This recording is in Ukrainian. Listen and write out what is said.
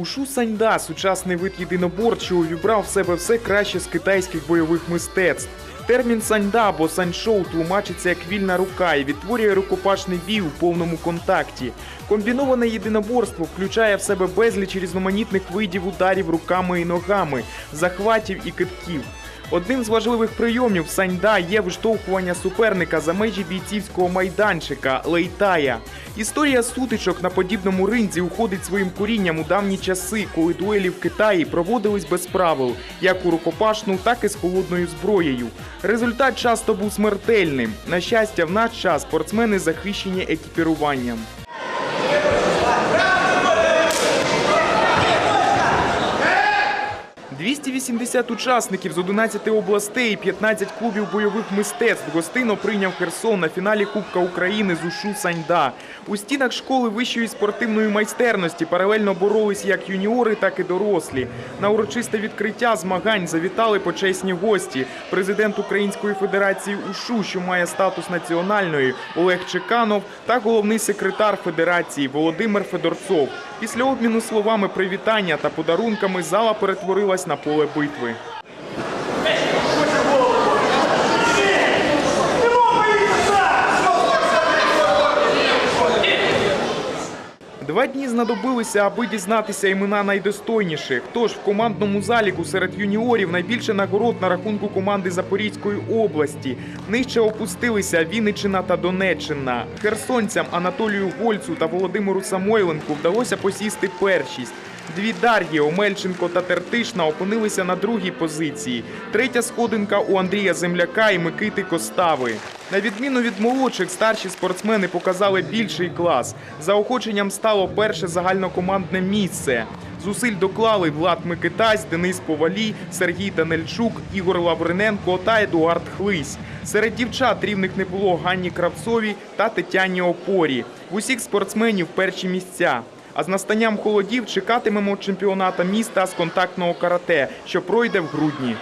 Ушу Саньда сучасний вид єдиноборчого увібрав в себе все краще з китайських бойових мистецтв. Термін саньда або саньшоу тлумачиться як вільна рука і відтворює рукопашний бій у повному контакті. Комбіноване єдиноборство включає в себе безліч різноманітних видів ударів руками і ногами, захватів і китків. Одним з важливих прийомів саньда є виштовхування суперника за межі бійцівського майданчика лейтая. Історія сутичок на подібному ринзі уходить своїм корінням у давні часи, коли дуелі в Китаї проводились без правил, як у рукопашну, так і з холодною зброєю. Результат часто був смертельним. На щастя, в наш час спортсмени захищені екіпіруванням. 280 учасників з 11 областей і 15 клубів бойових мистецтв гостинно прийняв Херсон на фіналі Кубка України з Ушу Саньда. У стінах школи вищої спортивної майстерності паралельно боролись як юніори, так і дорослі. На урочисте відкриття змагань завітали почесні гості. Президент Української федерації УШУ, що має статус національної, Олег Чеканов та головний секретар федерації Володимир Федорцов. Після обміну словами привітання та подарунками зала перетворилась на поле битви. Два дні знадобилися, аби дізнатися імена найдостойніших. Тож в командному заліку серед юніорів найбільше нагород на рахунку команди Запорізької області. Нижче опустилися Вінниччина та Донеччина. Херсонцям Анатолію Гольцу та Володимиру Самойленку вдалося посісти першість. Дві Дар'ї, Омельченко та Тертишна опинилися на другій позиції. Третя сходинка у Андрія Земляка і Микити Костави. На відміну від молодших, старші спортсмени показали більший клас. Заохоченням стало перше загальнокомандне місце. Зусиль доклали Влад Микитась, Денис Повалій, Сергій Данельчук, Ігор Лавриненко та Едуард Хлись. Серед дівчат рівних не було Ганні Кравцовій та Тетяні Опорі. В усіх спортсменів перші місця. А з настанням холодів чекатимемо чемпіоната міста з контактного карате, що пройде в грудні.